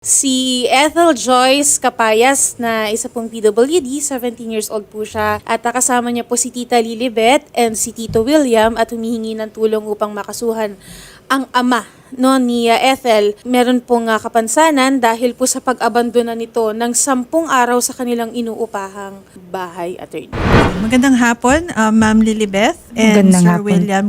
Si Ethel Joyce Capayas na isa pong PWD, 17 years old po siya at kasama niya po si Tita Lilibet and si Tito William at humihingi ng tulong upang makasuhan ang ama no, ni ah, Ethel. Meron pong ah, kapansanan dahil po sa pag-abandona nito ng sampung araw sa kanilang inuupahang bahay attorney. Magandang hapon, uh, Ma'am Lilibeth and Magandang Sir hapon. William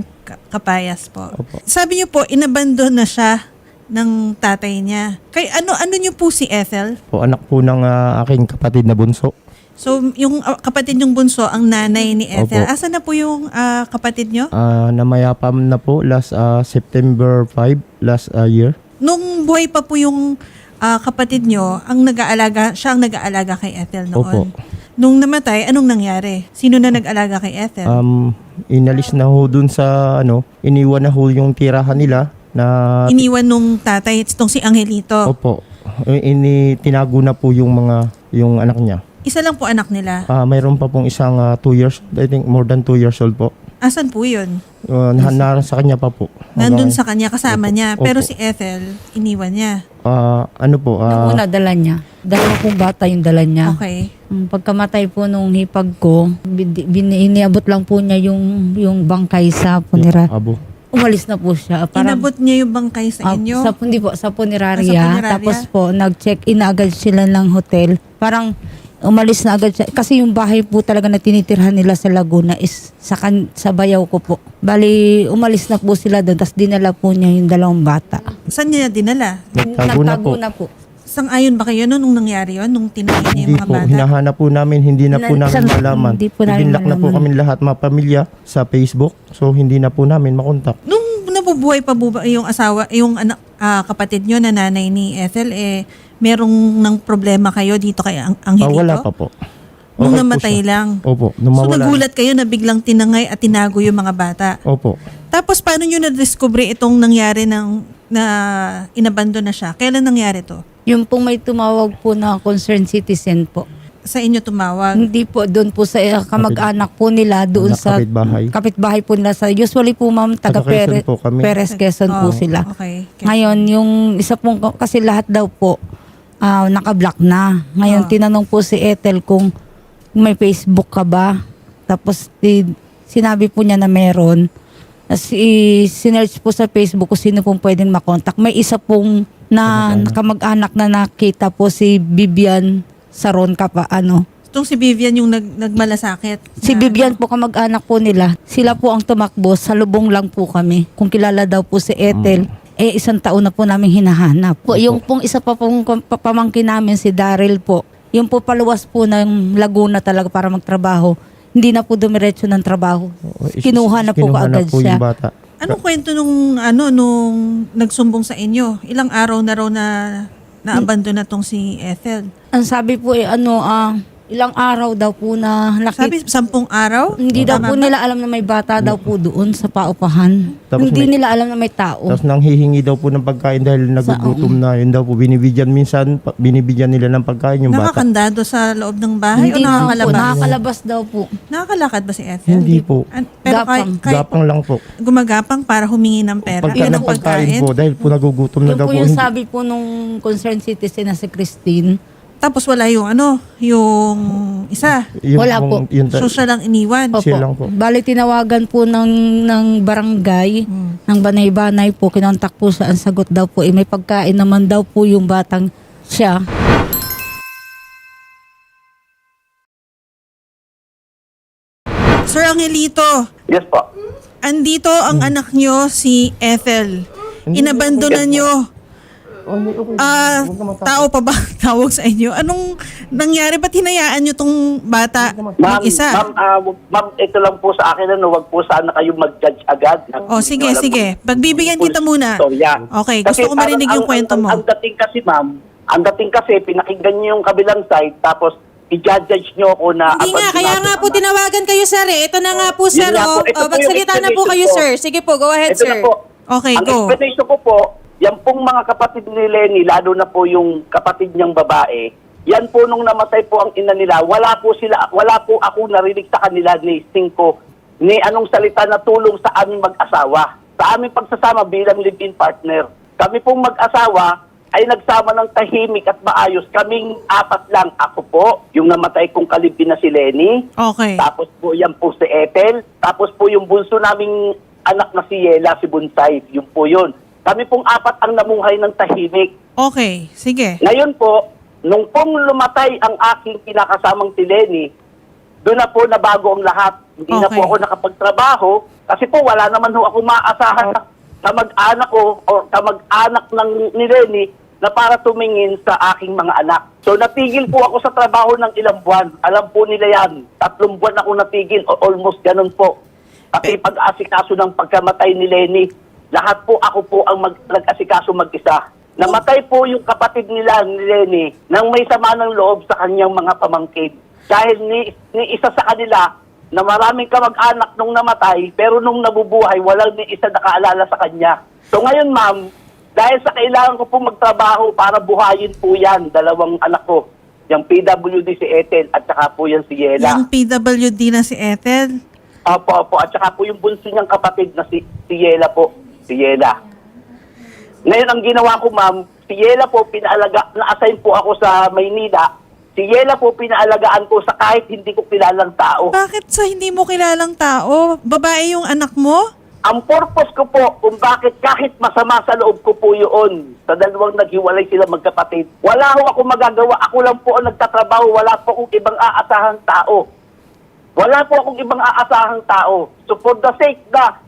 Kapayas po. Opo. Sabi niyo po, inabandon na siya ng tatay niya. Kay ano ano niyo po si Ethel? Po, anak po ng ah, aking kapatid na bunso. So, yung uh, kapatid niyong bunso, ang nanay ni Ethel. Opo. Asan na po yung uh, kapatid niyo? Ah, namayapam na po last ah, September 5 last ah, year. Nung buhay pa po yung uh, kapatid niyo, ang nag-aalaga, siya ang nag-aalaga kay Ethel noon. Opo. Nung namatay, anong nangyari? Sino na nag-alaga kay Ethel? Um, inalis na ho dun sa ano, iniwan na ho yung tirahan nila na Iniwan nung tatay, itong si Angelito. Opo. Ini tinago na po yung mga yung anak niya. Isa lang po anak nila. Ah, mayroon pa pong isang 2 years, I think more than 2 years old po. Asan po yun? Uh, na, sa kanya pa po. Nandun Hanggang- sa kanya, kasama Opo. niya. Pero Opo. si Ethel, iniwan niya. Ah, ano po? ah, Nung una, dala niya. Dalawa pong bata yung dala niya. Okay. Mm, Pagkamatay po nung hipag ko, bin, bin, iniabot lang po niya yung, yung bangkay sa punira. abo. Umalis na po siya. Parang, Inabot niya yung bangkay sa Ah, inyo. sa, hindi po, sa puneraria. Ah, sa puneraria? Tapos po, nag-check-in na agad sila ng hotel. Parang umalis na agad siya. Kasi yung bahay po talaga na tinitirhan nila sa Laguna is sa, kan, sa bayaw ko po. Bali, umalis na po sila doon. Tapos dinala po niya yung dalawang bata. Saan niya dinala? Nagtago na po. Nagtago na po. Sang-ayon ba kayo noon nung nangyari yun? Nung tinahin niya Hindi yung mga po, bata? hinahanap po namin, hindi na po Na- namin malaman. hindi po namin Ibinlock na po malaman. kami lahat mga pamilya sa Facebook. So hindi na po namin makontak. Nung nabubuhay pa bu- ba yung asawa, yung anak, ah, kapatid niyo na nanay ni Ethel, eh, merong ng problema kayo dito kay Ang- Ah, Angelito? wala pa po. Nung Okay po namatay siya. lang? Opo, nung So mawala. nagulat kayo na biglang tinangay at tinago yung mga bata. Opo. Tapos paano nyo na-discover itong nangyari ng na inabandon na siya? Kailan nangyari to? Yung pong may tumawag po na concerned citizen po. Sa inyo tumawag? Hindi po doon po sa eh, kamag-anak po nila doon Anak, sa kapitbahay. kapitbahay po nila sa usually po ma'am taga Taga Quezon Pere, po kami. Perez Quezon Oh, po sila. Okay. Ngayon yung isa pong kasi lahat daw po ah, naka-block na. Ngayon Oh. tinanong po si Ethel kung may Facebook ka ba? Tapos di, sinabi po niya na meron. Tapos i- sinearch po sa Facebook kung sino pong pwedeng makontak. May isa pong na Kamag-anak. kamag-anak na nakita po si Vivian Saron ka pa ano. Itong si Vivian yung nag, nagmalasakit. Si Na- Vivian po kamag-anak po nila. Sila po ang tumakbo. Sa lubong lang po kami. Kung kilala daw po si Ethel, eh isang taon na po namin hinahanap. Po, yung pong isa pa pong kam- pa- pamangkin namin, si Daryl po, yung po paluwas po ng Laguna talaga para magtrabaho. Hindi na po dumiretso ng trabaho. Kinuha na po kinuha na kaagad po siya. yung bata. Anong kwento nung ano nung nagsumbong sa inyo? Ilang araw na raw na naabandon na tong si Ethel? Ang sabi po eh, ano, ah, ilang araw daw po na nakita. Sabi sampung araw? hindi daw po nila alam na may bata daw po doon sa paupahan. Tapos hindi may- nila alam na may tao. Tapos nang hihingi daw po ng pagkain dahil nagugutom na, yun daw po binibigyan minsan, pa- binibigyan nila ng pagkain yung bata. Nakakandado sa loob ng bahay o Hindi naman po, nakakalabas? nakakalabas daw po. Nakakalakad ba si Ethel? Hindi po. An- pero Gapang. kay, Gapang lang po. gumagapang para humingi ng pera. Pagka Yun ng ang pagkain po, dahil po nagugutom na Yun daw po po. yung hindi- sabi po nung concerned citizen na si Christine. Tapos wala yung ano, yung isa. Yun Wala pong- po. Yun, So siya lang iniwan. Opo. Siya lang po. Bali tinawagan po ng, ng barangay, Hmm. ng banay-banay po, kinontak po siya, ang sagot daw po, eh, may pagkain naman daw po yung batang siya. Sir Angelito, Yes po. andito ang anak nyo si Ethel. Inabandonan nyo. Ah, tao pa ba ang tawag sa inyo? Anong nangyari? Ba't hinayaan nyo tong bata Ma'am, mag-isa? ma'am, ah, wag- ma'am, ito lang po sa akin, ano, wag po sana kayo mag-judge agad. Oh, sige, sige. Pagbibigyan kita muna. Okay, Kasi gusto ko marinig yung kwento mo. Ang dating kasi, ma'am, ang dating kasi, pinakinggan nyo yung kabilang side, tapos i-judge nyo ako na... Hindi nga, kaya nga po tinawagan kayo sir eh. Ito na nga po Yun sir nga po, oh. ito Oh, po magsalita na po kayo explanation sir. Sige po, go ahead Ito sir. na po. Okay, ang go. explanation ko po, yan pong mga kapatid ni Lenny, lalo na po yung kapatid niyang babae, yan po nung namatay po ang ina nila, wala po sila, wala po ako narinig sa kanila ni Cinco ni anong salita na tulong sa aming mag-asawa. Sa aming pagsasama bilang live-in partner. Kami pong mag-asawa, ay nagsama ng tahimik at maayos. Kaming apat lang. Ako po, yung namatay kong kalibin na si Lenny. Okay. Tapos po yan po si Ethel. Tapos po yung bunso naming anak na si Yela, si Bunsay. Yun po yun. Kami pong apat ang namuhay ng tahimik. Okay, sige. Ngayon po, nung pong lumatay ang aking pinakasamang si Lenny, doon na po nabago ang lahat. Hindi na Okay. po ako nakapagtrabaho kasi po wala naman ho ako maaasahan na kamag-anak ko o kamag-anak ng ni Lenny na para tumingin sa aking mga anak. So natigil po ako sa trabaho ng ilang buwan. Alam po nila yan. Tatlong buwan ako natigil o almost ganun po. Kasi pag-asikaso ng pagkamatay ni Lenny, lahat po ako po ang mag- nag-asikaso mag-isa. Namatay po yung kapatid nila ni Lenny nang may sama ng loob sa kanyang mga pamangkin. Dahil ni, ni isa sa kanila na maraming kamag-anak nung namatay pero nung nabubuhay, walang ni isa nakaalala sa kanya. So ngayon ma'am, dahil sa kailangan ko po magtrabaho para buhayin po yan, dalawang anak ko. Yung PWD si Ethel at saka po yan si Yela. Yung PWD na si Ethel. Opo, opo. At saka po yung bunso niyang kapatid na si, si Yela po. Si Yela. Ngayon, ang ginawa ko, ma'am, si Yela po, pinaalaga, na-assign po ako sa Maynila. Si Yela po, pinaalagaan ko sa kahit hindi ko kilalang tao. Bakit sa hindi mo kilalang tao? Babae yung anak mo? Ang purpose ko po kung bakit kahit masama sa loob ko po yun, sa dalawang naghiwalay sila magkapatid, wala ho ako magagawa. Ako lang po ang nagtatrabaho. Wala po akong ibang aasahang tao. Wala po akong ibang aasahang tao. So for the sake na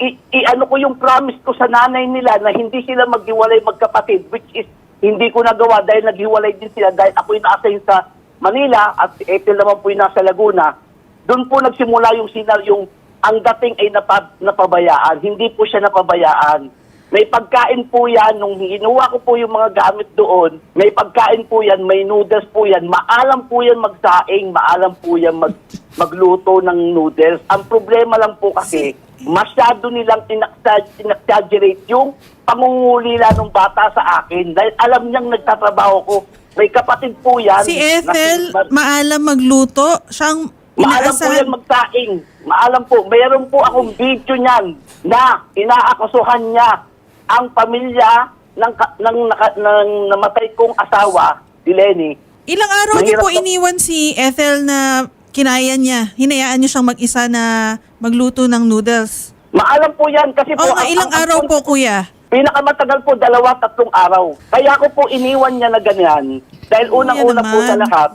i- i-ano ko yung promise ko sa nanay nila na hindi sila maghiwalay magkapatid, which is hindi ko nagawa dahil naghiwalay din sila dahil ako'y na-assign sa Manila at Ethel naman po'y nasa Laguna. Doon po nagsimula yung sinar yung ang dating ay napa, napabayaan. Hindi po siya napabayaan. May pagkain po yan, nung ginuha ko po yung mga gamit doon, may pagkain po yan, may noodles po yan, maalam po yan magsaing, maalam po yan mag, magluto ng noodles. Ang problema lang po kasi, masyado nilang inexag- inexaggerate yung pangungulila ng bata sa akin dahil alam niyang nagtatrabaho ko. May kapatid po yan. Si na Ethel, si- maalam magluto. Siyang Maalam po yan magsaing. Maalam po. Mayroon po akong video niyan na inaakasuhan niya ang pamilya ng, ng, naka- ng namatay kong asawa, si Lenny. Ilang araw niyo po iniwan si Ethel na kinaya niya? Hinayaan niyo siyang mag-isa na magluto ng noodles? Maalam po yan kasi po... Oo nga, ang- ilang ang- araw ang- po, kuya? Pinakamatagal po, dalawa, tatlong araw. Kaya ko po iniwan niya na ganyan. Dahil unang-una po naman. sa lahat,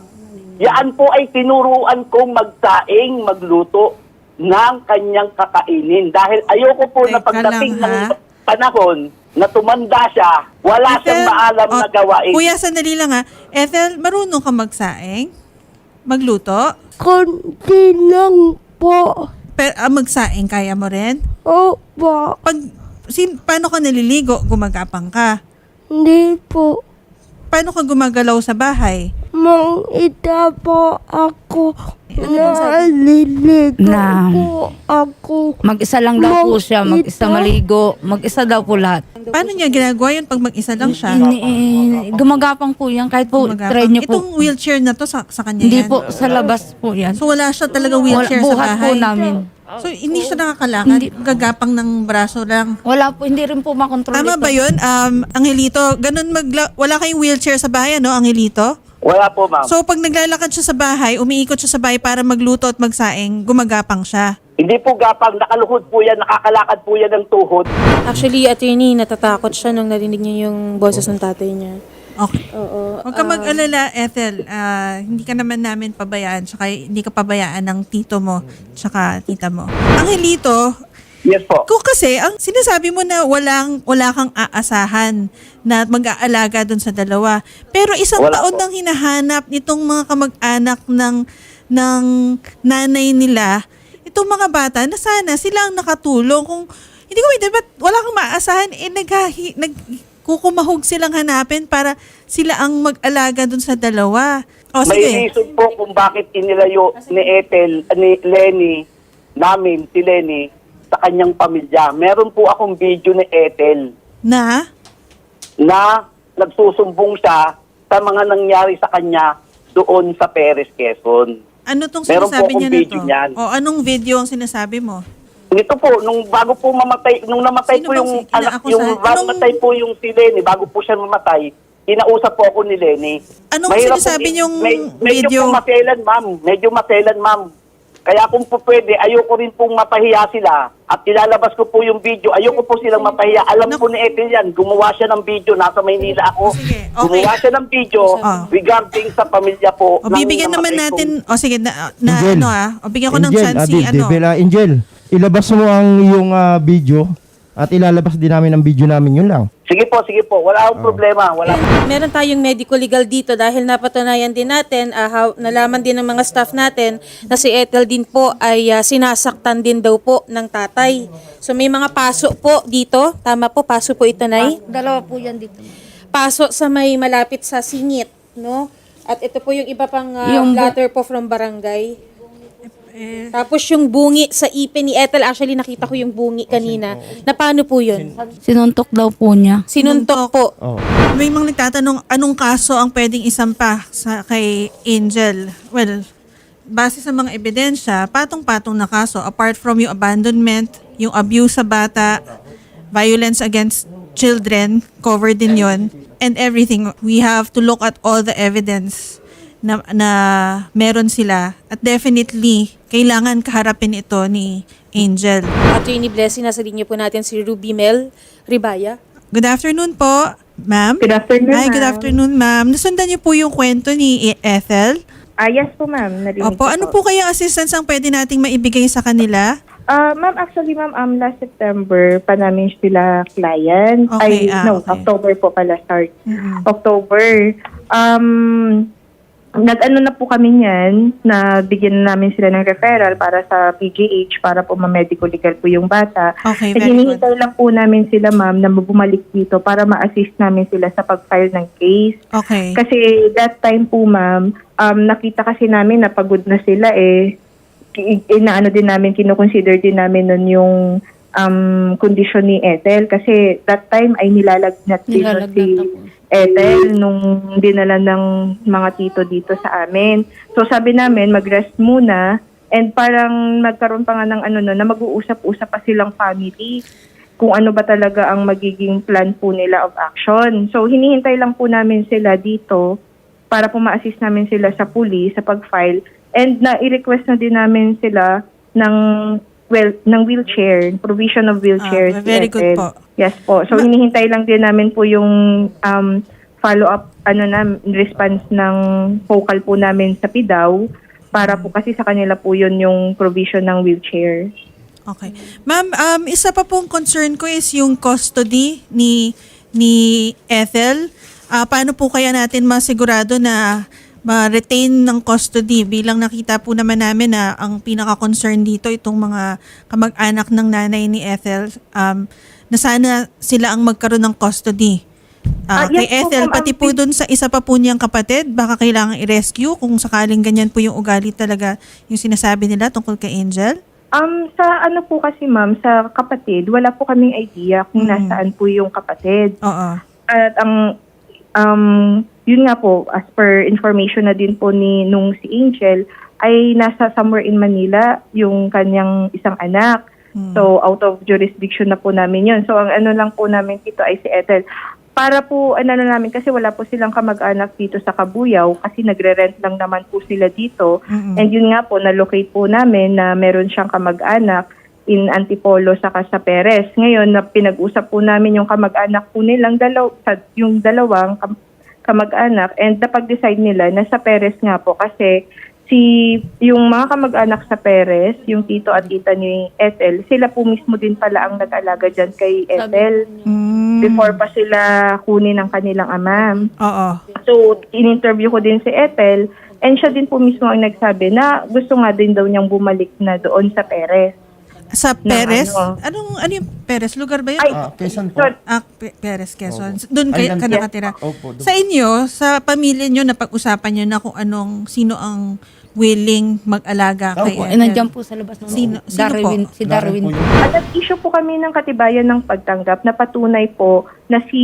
yaan po ay tinuruan kong magsaing, magluto ng kanyang kakainin. Dahil ayoko po na Teka pagdating lang, ng ha? panahon na tumanda siya, wala siyang maalam oh, na gawain. Kuya, sandali lang ha. Ethel, marunong ka magsaing? Magluto? Konti lang po. Pero ah, magsaing, kaya mo rin? Opo. Pag, sin, paano ka naliligo? Gumagapang ka? Hindi po. Paano ka gumagalaw sa bahay? Mang ita po ako. Naliligo Na- po ako. Mag-isa lang daw po siya, mag-isa maligo, mag-isa daw po lahat. Paano niya ginagawa yun pag mag-isa lang siya? Ini- eh, gumagapang po yan, kahit po Gumagapang. try niyo po. Itong wheelchair na to sa, sa kanya Hindi yan? po, sa labas po yan. So wala siya talaga Wala, wheelchair sa buhat po bahay? namin. So hindi siya nakakalakad? Hindi. Gagapang ng braso lang? Wala po, hindi rin po makontrol Tama ito. ba yun, um, Angelito? Ganun magla- wala kayong wheelchair sa bahay, ano, Angelito? Wala po, ma'am. So pag naglalakad siya sa bahay, umiikot siya sa bahay para magluto at magsaing, gumagapang siya. Hindi po gapang, nakaluhod po yan, nakakalakad po yan ng tuhod. Actually, attorney, natatakot siya nung narinig niya yung boses ng tatay niya. Okay. Oo. Huwag ka mag-alala, Ethel. Ah, hindi ka naman namin pabayaan, tsaka hindi ka pabayaan ng tito mo, tsaka tita mo. Angelito, Yes po. Kung kasi, ang sinasabi mo na walang, wala kang aasahan na mag-aalaga dun sa dalawa. Pero isang Wala taon po. nang hinahanap nitong mga kamag-anak ng, ng nanay nila, itong mga bata, na sana sila ang nakatulong. Kung, hindi ko may ba't wala kang maaasahan, eh naghahi, nagkukumahog silang hanapin para sila ang mag-alaga dun sa dalawa. O May sige. reason po kung bakit inilayo ni Ethel, ni Lenny, namin, si Lenny, sa kanyang pamilya. Meron po akong video ni Ethel Na? na nagsusumbong siya sa mga nangyari sa kanya doon sa Perez, Quezon. Ano tong Meron po sinasabi akong niya na video to? niyan. O anong video ang sinasabi mo? Ito po, nung bago po mamatay, nung namatay Sino po bang yung si- anak, kinaakusahan? yung Anong- namatay po yung si Lenny, bago po siya mamatay, kinausap po ako ni Lenny. Anong sinasabi po- niyong medyo video? po maselan, ma'am. Medyo maselan, ma'am. Kaya kung po pwede, ayoko rin pong mapahiya sila. At ilalabas ko po yung video. Ayoko po silang mapahiya. Alam po ni Ethel yan. Gumawa siya ng video. Nasa Maynila ako. Sige, okay. Gumawa siya ng video Ah. regarding sa pamilya po. O ng bibigyan naman namatay natin, o sige, na, na Angel. ano ah, o bigyan ko ng Angel, chance si ano. Angel, ilabas mo ang iyong ah, video at ilalabas din namin ang video namin. Yun lang. Sige po, sige po. Wala akong problema. Wala Meron tayong medical legal dito dahil napatunayan din natin, ah, how- nalaman din ng mga staff natin na si Ethel din po ay ah, sinasaktan din daw po ng tatay. So may mga paso po dito. Tama po, paso po ito, Nay? Dalawa po yan dito. Paso sa may malapit sa singit, no? At ito po yung iba pang ah, Yung bu- letter po from barangay. Tapos yung bungi sa ipe ni Ethel, actually nakita ko yung bungi kanina. Na paano po yun? Sinuntok daw po niya. Sinuntok po. Oh. May mga nagtatanong anong kaso ang pwedeng isampa sa kay Angel. Well, base sa mga ebidensya, patong-patong na kaso apart from yung abandonment, yung abuse sa bata, violence against children, covered din yon and everything. We have to look at all the evidence na, na meron sila at definitely kailangan kaharapin ito ni Angel. Attorney Blessing, nasa linya po natin si Ruby Mel Ribaya. Good afternoon po, ma'am. Good afternoon, Hi, good afternoon, ma'am. Nasundan niyo po yung kwento ni E- Ethel. Ah, yes po, ma'am. Narinig Opo, ko ano po kayang assistance ang pwede nating maibigay sa kanila? Ah, ma'am, actually, ma'am, um, last September pa namin sila client. Okay, Ay, ah, no, okay. October po pala start. Mhm. October. Um, nag-ano na po kami niyan na bigyan na namin sila ng referral para sa PGH para po ma-medical legal po yung bata. Okay, And very good. hinihintay lang po namin sila, ma'am, na bumalik dito para ma-assist namin sila sa pag-file ng case. Okay. Kasi that time po, ma'am, um, nakita kasi namin na pagod na sila eh. I- Inaano din namin, kinoconsider din namin nun yung um, condition ni Ethel. Kasi that time ay nilalagnat din si. Ethel nung dinala ng mga tito dito sa amin. So sabi namin, mag-rest muna. And parang nagkaroon pa nga ng ano no, na mag-uusap-usap pa silang family kung ano ba talaga ang magiging plan po nila of action. So hinihintay lang po namin sila dito para po ma-assist namin sila sa police sa pag-file and na i-request na din namin sila ng well ng wheelchair, provision of wheelchairs. Ah, very good po. Yes po. So hinihintay lang din namin po yung um, follow-up ano na response ng focal po namin sa PIDAW para po kasi sa kanila po yun yung provision ng wheelchair. Okay. Ma'am, um, isa pa pong concern ko is yung custody ni ni Ethel. Ah, paano po kaya natin masigurado na ma-retain ng custody bilang nakita po naman namin na ang pinaka-concern dito itong mga kamag-anak ng nanay ni Ethel um, na sana sila ang magkaroon ng custody. Ah, Ah, kay yes po, Ethel, ma'am. pati po dun sa isa pa po niyang kapatid, baka kailangan i-rescue kung sakaling ganyan po yung ugali talaga yung sinasabi nila tungkol kay Angel? Um, sa ano po kasi ma'am, sa kapatid, wala po kaming idea kung Mm. nasaan po yung kapatid. Oo. At ang um, yun nga po, as per information na din po ni nung si Angel, ay nasa somewhere in Manila yung kanyang isang anak. So, out of jurisdiction na po namin yun. So, ang ano lang po namin dito ay si Ethel. Para po, ano na namin, kasi wala po silang kamag-anak dito sa Kabuyaw kasi nagre-rent lang naman po sila dito. Mm-mm. And yun nga po, na-locate po namin na meron siyang kamag-anak in Antipolo sa sa Perez. Ngayon, na pinag-usap po namin yung kamag-anak po nilang dalaw, sa, yung dalawang kam- kamag-anak and napag-decide nila na sa Perez nga po kasi si yung mga kamag-anak sa Perez, yung tito at tita ni Ethel, sila po mismo din pala ang nag-alaga dyan kay Ethel Mm. before pa sila kunin ng kanilang ama. Oo. So, in-interview ko din si Ethel and siya din po mismo ang nagsabi na gusto nga din daw niyang bumalik na doon sa Perez. Sa Perez? ano. Anong, ano yung Perez? Lugar ba yun? Ay, Ah, Quezon po. Ah, Pe- Perez, Quezon. Doon kay, Island ka po. nakatira. Opo, doon. Sa inyo, sa pamilya nyo, napag-usapan nyo na kung anong, sino ang willing mag-alaga kay Eh, Ethel? nandiyan po sa labas ng Sino- sino Darwin, po? si Darwin. Darwin po. At nag-issue po kami ng katibayan ng pagtanggap na patunay po na si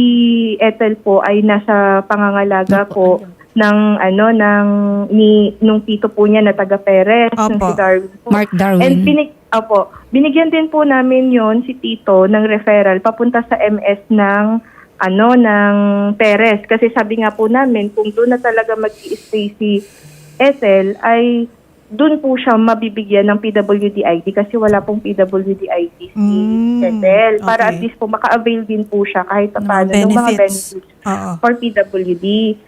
Ethel po ay nasa pangangalaga po ng ano ng ni nung tito po niya na taga Perez ng Opo. si Darwin po. Mark Darwin. And pinig, Opo. Binigyan din po namin yon si Tito ng referral papunta sa MS ng ano ng Perez kasi sabi nga po namin kung doon na talaga mag-stay si Ethel ay doon po siya mabibigyan ng PWD ID kasi wala pong PWD ID si Mm, Ethel para okay. at least po maka-avail din po siya kahit Ng paano ng mga benefits. Oo. for PWD.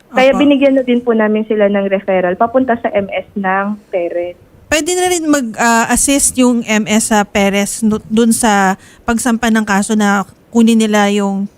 Kaya Opo. binigyan na din po namin sila ng referral papunta sa MS ng Perez. Pwede na rin mag-assist yung MS sa Perez no- dun sa pagsampa ng kaso na kunin nila yung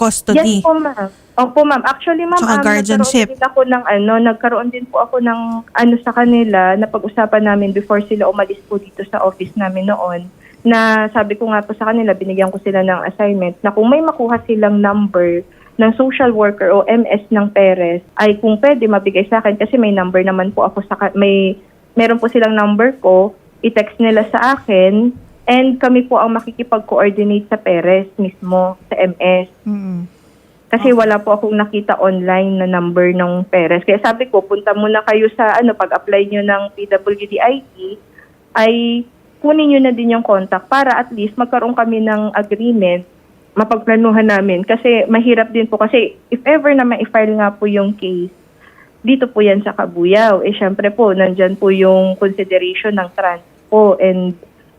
custody. Yes po, ma'am. Opo, ma'am. Actually, ma'am, Tsaka um, guardianship. nagkaroon din ako ng ano, nagkaroon din po ako ng ano sa kanila na pag-usapan namin before sila umalis po dito sa office namin noon na sabi ko nga po sa kanila, binigyan ko sila ng assignment na kung may makuha silang number ng social worker o MS ng Perez ay kung pwede mabigay sa akin kasi may number naman po ako sa may meron po silang number ko, i-text nila sa akin and kami po ang makikipag-coordinate sa Perez mismo sa MS. Mm-mm. Kasi wala po akong nakita online na number ng Perez. Kaya sabi ko, punta muna kayo sa ano pag-apply nyo ng PWD ID ay kunin nyo na din yung contact para at least magkaroon kami ng agreement mapagplanuhan namin. Kasi mahirap din po kasi if ever na ma-file nga po yung case, dito po yan sa Kabuyaw. Eh syempre po, nandyan po yung consideration ng transpo and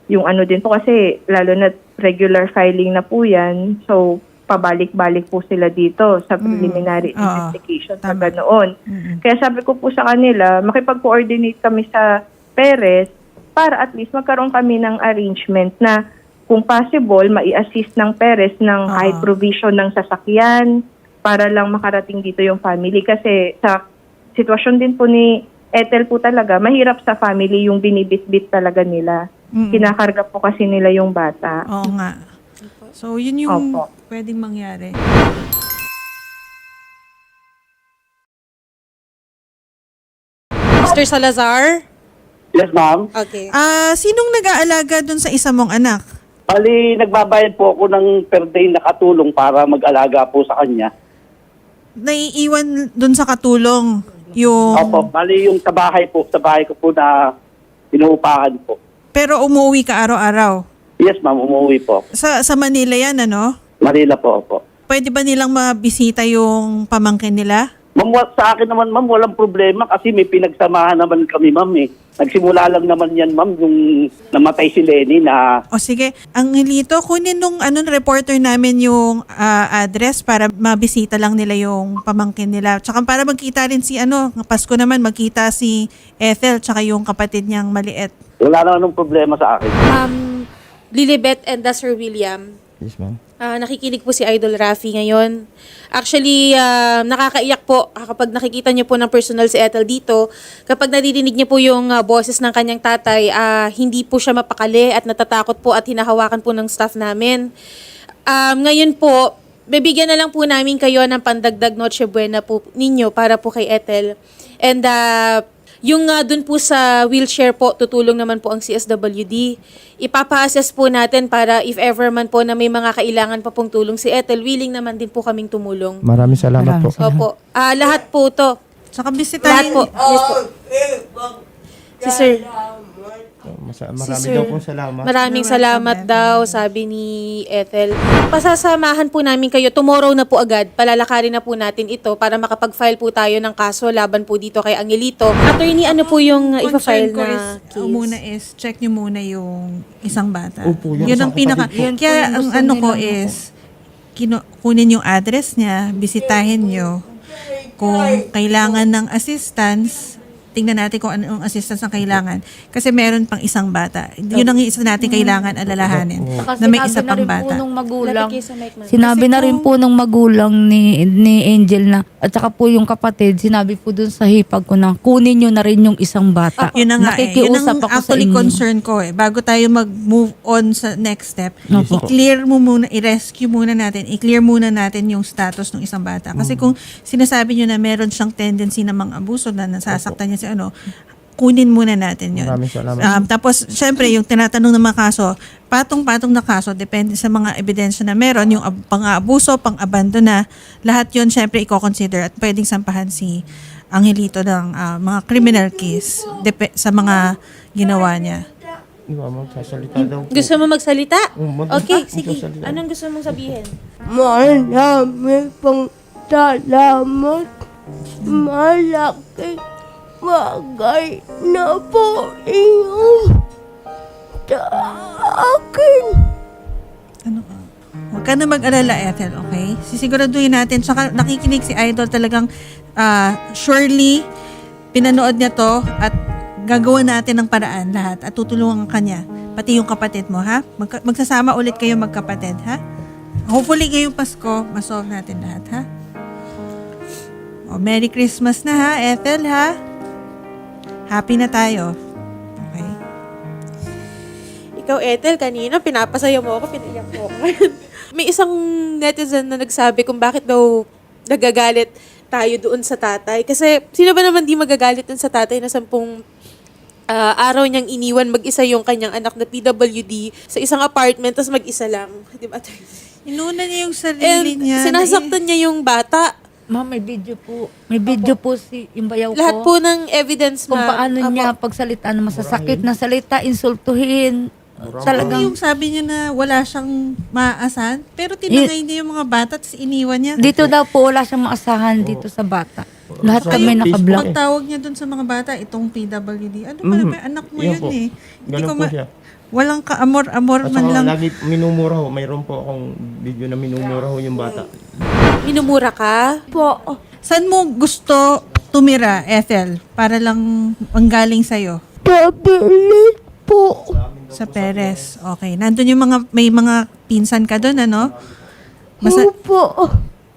yung ano din po kasi lalo na regular filing na po yan. So, pabalik-balik po sila dito sa preliminary Oo. investigation sa ganoon. Mm-mm. Kaya sabi ko po sa kanila, makipag-coordinate kami sa Perez para at least magkaroon kami ng arrangement na kung possible, mai-assist ng Perez ng kahit provision ng sasakyan para lang makarating dito yung family. Kasi sa sitwasyon din po ni Ethel po talaga, mahirap sa family yung binibit-bit talaga nila. Mm-mm. Kinakarga po kasi nila yung bata. Oo nga. So, yun yung Opo. pwedeng mangyari. Mr. Salazar? Yes, ma'am. Okay. Ah, sinong nag-aalaga dun sa isa mong anak? Bali, nagbabayad po ako ng per day na katulong para mag-alaga po sa kanya. Naiiwan dun sa katulong yung... Opo, bali yung sa bahay po, sa bahay ko po na inuupahan po. Pero umuwi ka araw-araw. Yes, ma'am, umuwi po. Sa, sa Manila yan, ano? Manila po, opo. Pwede ba nilang mabisita yung pamangkin nila? Ma'am, sa akin naman, ma'am, walang problema kasi may pinagsamahan naman kami, ma'am, eh. Nagsimula lang naman yan, ma'am, yung namatay si Lenny na O sige, ang hilito, kunin nung ano, reporter namin yung ah, address para mabisita lang nila yung pamangkin nila. Tsaka para magkita rin si ano, Pasko naman magkita si Ethel tsaka yung kapatid niyang maliit. wala naman ng problema sa akin. Um, Lilibet and uh, Sir William. Yes, ma'am. Ah, nakikinig po si Idol Rafi ngayon. Actually, ah, nakakaiyak po kapag nakikita niyo po ng personal si Ethel dito. Kapag naririnig niyo po yung ah, boses ng kanyang tatay, ah, hindi po siya mapakali at natatakot po at hinahawakan po ng staff namin. Um, ngayon po, bibigyan na lang po namin kayo ng pandagdag Noche Buena po ninyo para po kay Ethel. And ah, yung uh, dun po sa wheelchair po, tutulong naman po ang CSWD. Ipapa-assess po natin para if ever man po na may mga kailangan pa pong tulong si Ethel, willing naman din po kaming tumulong. Maraming salamat po. Opo. Ah, lahat po to. Lahat bisitahin, po. Yes po. Si Sir. Masa- Si marami Sir. daw po salamat. Maraming You're salamat welcome, daw, sabi ni Ethel. Pasasamahan po namin kayo tomorrow na po agad. Palalakarin na po natin ito para makapag-file po tayo ng kaso laban po dito kay Angelito. Attorney, ano po yung uh, concern ipa-file ko na is, case? ang muna is, check nyo muna yung isang bata. Opo, yung yun ang pinaka, ko. kaya ang ano ko is, kino, kunin yung address niya, bisitahin nyo. Kung kailangan ng assistance, tingnan natin kung anong assistance ang kailangan. Kasi meron pang isang bata. Yun ang isa natin kailangan alalahanin. Saka Na may isa pang bata. nung magulang. Sinabi na rin po nung magulang ni, ni Angel na, at saka po yung kapatid, sinabi po dun sa hipag ko na, kunin nyo na rin yung isang bata. Yun na nga eh. Yun ang ako actually concern ko eh. Bago tayo mag-move on sa next step, Opo. i-clear mo muna, i-rescue muna natin, i-clear muna natin yung status ng isang bata. Kasi kung sinasabi nyo na meron siyang tendency na mga abuso na nasasaktan niya si ano, kunin muna natin yun. Maraming salamat. Um, tapos, syempre, yung tinatanong ng mga kaso, patong-patong na kaso, depende sa mga ebidensya na meron, yung ab- pang-abuso, pang-abandona, lahat yun, syempre, i-consider at pwedeng sampahan si Angelito ng ah, mga criminal case dep- sa mga ginawa niya. Daw. Gusto mo magsalita? Oh, Okay, ah, sige. Anong gusto mong sabihin? Marami pong salamat. Malaki bagay na po iyon sa akin. Ano ka? Huwag ka na mag-alala, Ethel, okay? Sisiguraduhin natin. Tsaka nakikinig si Idol talagang ah, surely pinanood niya to at gagawa natin ng paraan lahat at tutulungan ka niya. Pati yung kapatid mo, ha? Magka- magsasama ulit kayo magkapatid, ha? Hopefully ngayong Pasko, masolve natin lahat, ha? O, Merry Christmas na, ha, Ethel, ha? Happy na tayo. Okay? Ikaw, Ethel, kanina pinapasaya mo ako, pinayak mo ako. May isang netizen na nagsabi kung bakit daw nagagalit tayo doon sa tatay. Kasi sino ba naman di magagalit doon sa tatay na sampung ah, araw niyang iniwan mag-isa yung kanyang anak na PWD sa isang apartment, tapos mag-isa lang. Di ba? Inuna niya yung And sarili niya. sinasaktan niya yung bata. Ma'am, may video po. May video po si yung bayaw ko. Lahat po ng evidence, kung ma'am. paano Apo. niya pagsalita na masasakit na salita, insultuhin. Ano Talagang yung sabi niya na wala siyang maaasahan, pero tinangay niya yung mga bata at iniwan niya. dito daw po wala siyang maasahan dito sa bata. Lahat Sa kami nakablock. eh. Pagtawag niya dun sa mga bata, itong PWD, ano ba Mhm. naman, anak mo Yan yun po. eh. Ganun po siya. Walang kaamor-amor At man saka lang. lagi minumura ho. Mayroon po akong video na minumura ho yung bata. Minumura ka? Po, Saan mo gusto tumira, Ethel, para lang manggaling sa'yo? tabilit po. Sa Perez. Okay. Nandun yung mga, may mga pinsan ka doon, ano? Masa- Opo.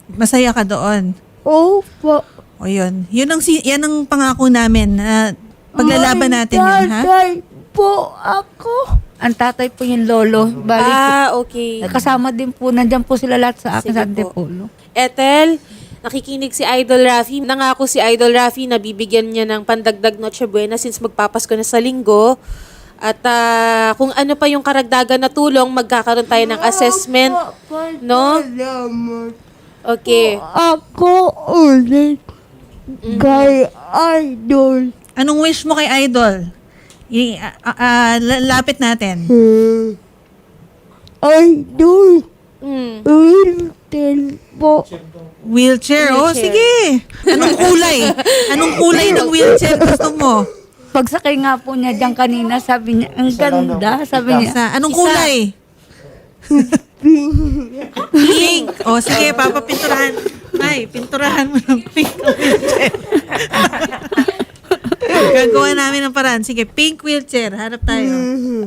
masaya ka doon. Opo. O yun. Yun ang, si- yan ang pangako namin na paglalaban natin yun, ha? Tatay po ako. Ang tatay po yung lolo. Bali, Ah, okay. kasama din po, nandyan po sila lahat sa akin Sige sa po. Antipolo. Ethel, nakikinig si Idol Rafi. Nangako si Idol Rafi na bibigyan niya ng pandagdag Noche Buena since magpapasko na sa linggo. At ah, kung ano pa yung karagdagan na tulong, magkakaroon tayo ng assessment. No? Okay. Ako ulit. Kay Idol. Anong wish mo kay Idol? I, ah, la- lapit natin. Hmm. Idol. Mm. Wilton po. Wheelchair. Oh, Wheelchair. sige. Anong kulay? Anong kulay ng wheelchair gusto mo? Pagsakay nga po niya dyan kanina, sabi niya, ang ganda. Sabi niya, Sa, anong kulay? pink. Oh, sige, papapinturahan. Ay, pinturahan mo ng pink wheelchair. Gagawa namin ng paraan. Sige, pink wheelchair. Harap tayo.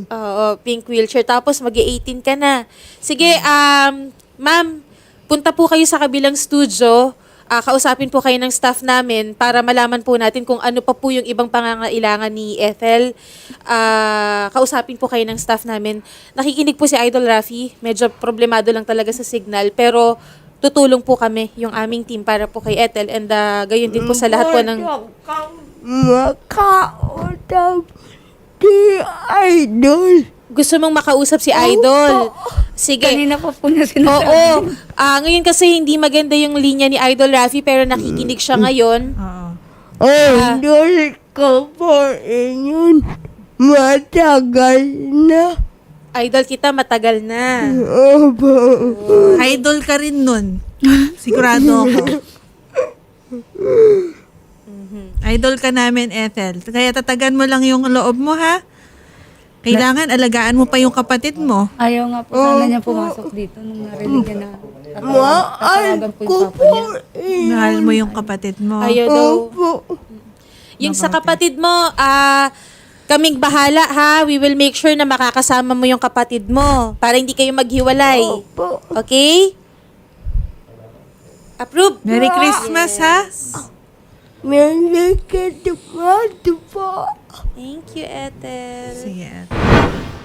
Oo, pink wheelchair. Tapos mag 18 ka na. Sige, um, ma'am, punta po kayo sa kabilang studio. Ah, kausapin po kayo ng staff namin para malaman po natin kung ano pa po yung ibang pangangailangan ni Ethel. Ah, kausapin po kayo ng staff namin. Nakikinig po si Idol Rafi. Medyo problemado lang talaga sa signal. Pero tutulong po kami, yung aming team, para po kay Ethel. And ah, gayon din po sa lahat po ng... Makautap di Idol. Gusto mong makausap si Idol. Sige. kanina pa po niya sinasabi. Oo. Ah, ngayon kasi hindi maganda yung linya ni Idol Rafi pero nakikinig siya ngayon. Oo. Idol ko po inyong matagal na. Idol kita matagal na. Opo. Idol ka rin nun. Sigurado ako. Idol ka namin, Ethel. Kaya tatagan mo lang yung loob mo, ha? Kailangan alagaan mo pa yung kapatid mo. Ayaw nga po sana niya pumasok dito nung narinig niya na Mahal tatawagan po yung papa niya. Mahal mo yung kapatid mo. Ayaw daw. Opo. Yung sa kapatid mo, ah, kaming bahala ha. We will make sure na makakasama mo yung kapatid mo para hindi kayo maghiwalay. Opo. Okay? Approve. Merry Christmas, ha? Merry Christmas po. Thank you, Ethel. Sige, Ethel.